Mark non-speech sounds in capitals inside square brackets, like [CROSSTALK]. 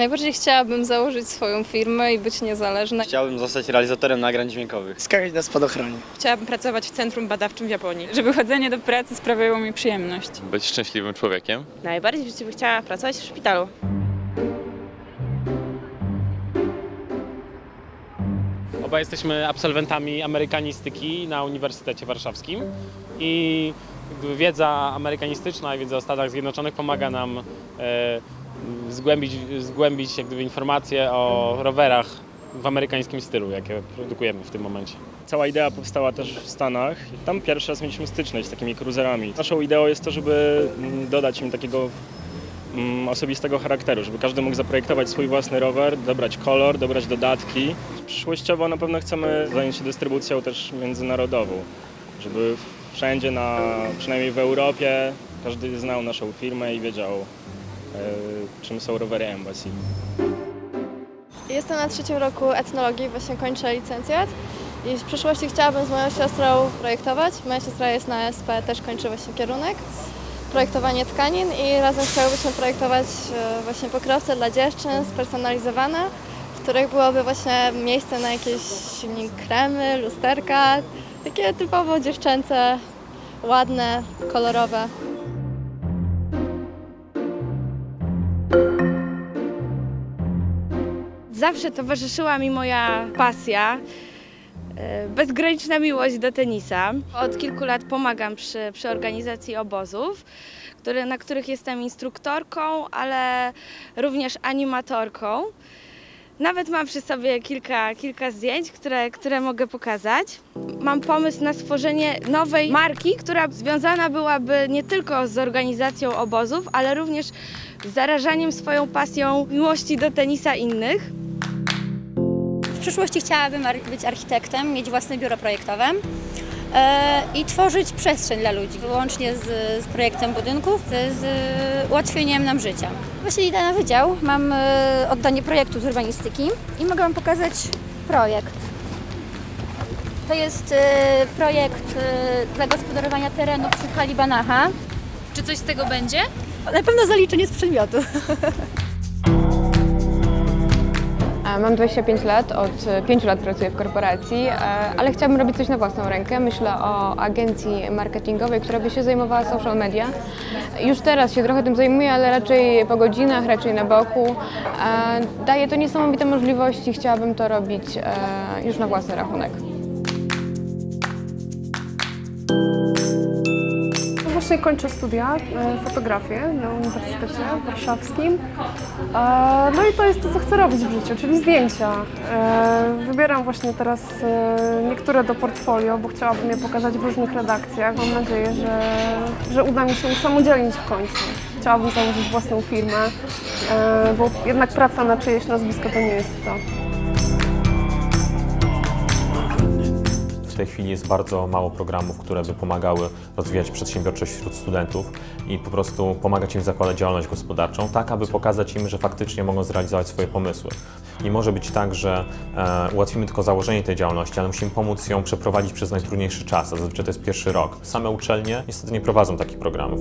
Najbardziej chciałabym założyć swoją firmę i być niezależna. Chciałbym zostać realizatorem nagrań dźwiękowych. Skakać na spadochronie. Chciałabym pracować w centrum badawczym w Japonii. Żeby chodzenie do pracy sprawiało mi przyjemność. Być szczęśliwym człowiekiem. Najbardziej w życiu bym chciała pracować w szpitalu. Oba jesteśmy absolwentami amerykanistyki na Uniwersytecie Warszawskim i wiedza amerykanistyczna i wiedza o Stanach Zjednoczonych pomaga nam e, zgłębić, zgłębić jak gdyby informacje o rowerach w amerykańskim stylu, jakie produkujemy w tym momencie. Cała idea powstała też w Stanach. Tam pierwszy raz mieliśmy styczność z takimi cruiserami. Naszą ideą jest to, żeby mm, dodać im takiego mm, osobistego charakteru, żeby każdy mógł zaprojektować swój własny rower, dobrać kolor, dobrać dodatki. Przyszłościowo na pewno chcemy zająć się dystrybucją też międzynarodową, żeby wszędzie, na, przynajmniej w Europie, każdy znał naszą firmę i wiedział, czym są rowery Embassy. Jestem na trzecim roku etnologii, właśnie kończę licencjat. I w przyszłości chciałabym z moją siostrą projektować. Moja siostra jest na SP, też kończy właśnie kierunek. Projektowanie tkanin i razem chciałybyśmy projektować e, właśnie pokrowce dla dziewczyn spersonalizowane, w których byłoby właśnie miejsce na jakieś kremy, lusterka, takie typowo dziewczęce, ładne, kolorowe. Zawsze towarzyszyła mi moja pasja, e, bezgraniczna miłość do tenisa. Od kilku lat pomagam przy, przy organizacji obozów, na których jestem instruktorką, ale również animatorką. Nawet mam przy sobie kilka, kilka zdjęć, które, które mogę pokazać. Mam pomysł na stworzenie nowej marki, która związana byłaby nie tylko z organizacją obozów, ale również z zarażaniem swoją pasją miłości do tenisa innych. W przyszłości chciałabym być architektem, mieć własne biuro projektowe e, i tworzyć przestrzeń dla ludzi, wyłącznie z, z projektem budynków, z, ułatwieniem nam życia. Właśnie idę na wydział, mam e, oddanie projektu z urbanistyki i mogę Wam pokazać projekt. To jest e, projekt e, zagospodarowania terenu przy hali Banacha. Czy coś z tego będzie? Na pewno zaliczenie z przedmiotu. [LAUGHS] Mam 25 lat, od 5 lat pracuję w korporacji, e, ale chciałabym robić coś na własną rękę. Myślę o agencji marketingowej, która by się zajmowała social media. Już teraz się trochę tym zajmuję, ale raczej po godzinach, raczej na boku. E, Daje to niesamowite możliwości, chciałabym to robić e, już na własny rachunek. Właśnie kończę studia e, fotografię na Uniwersytecie Warszawskim. E, No i to jest to, co chcę robić w życiu, czyli zdjęcia. E, Wybieram właśnie teraz niektóre do portfolio, bo chciałabym je pokazać w różnych redakcjach. Mam nadzieję, że, że uda mi się usamodzielnić w końcu. Chciałabym założyć własną firmę, bo jednak praca na czyjeś nazwisko to nie jest to. Tej chwili jest bardzo mało programów, które by pomagały rozwijać przedsiębiorczość wśród studentów i po prostu pomagać im zakładać działalność gospodarczą, tak aby pokazać im, że faktycznie mogą zrealizować swoje pomysły. Nie może być tak, że e, ułatwimy tylko założenie tej działalności, ale musimy pomóc ją przeprowadzić przez najtrudniejszy czas, a zazwyczaj to jest pierwszy rok. Same uczelnie niestety nie prowadzą takich programów.